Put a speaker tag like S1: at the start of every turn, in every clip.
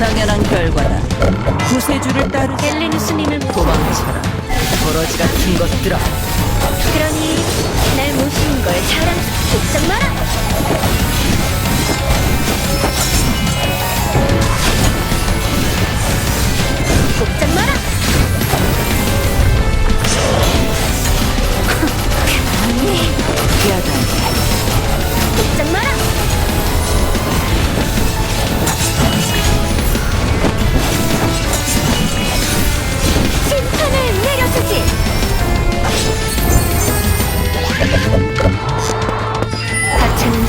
S1: 당연한 결과다. 구세주를 따르자. 헬레누스님을 도망쳐라. 버러지 같은 것들아.
S2: 그러니 날 모시는 걸 사랑 걱정 마라 걱정 마라
S1: 아니. 걱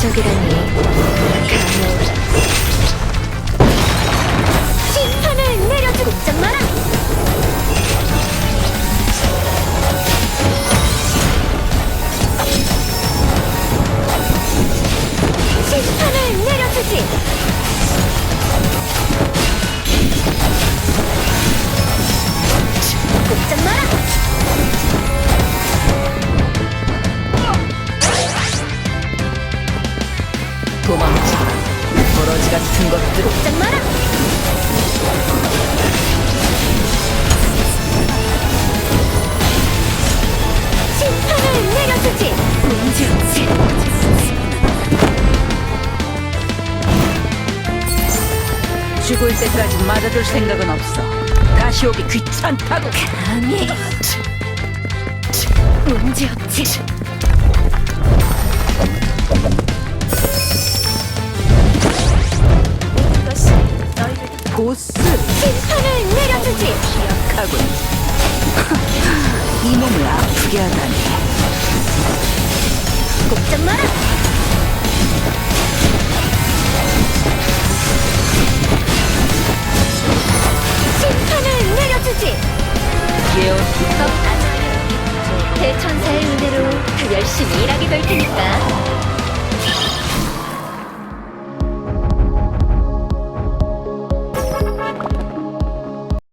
S2: 적이라니. 심판을 내려주 걱정 마라 심판을 내려주지
S1: 도망쳐라. 버러지 같은 것들아. 걱정
S2: 마라 심판을 내려주지
S1: 문제 없지 죽을 때까지 맞아줄 생각은 없어. 다시 오기 귀찮다고.
S2: 감히 문제 없지
S1: 보스. 심판을
S2: 내려주지.
S1: 기억하군. 이 몸을 아프게 하다니.
S2: 걱정 마라. 심판을 내려주지.
S1: 예언. 기법
S2: 대천사의 은혜로 더 열심히 일하게 될 테니까.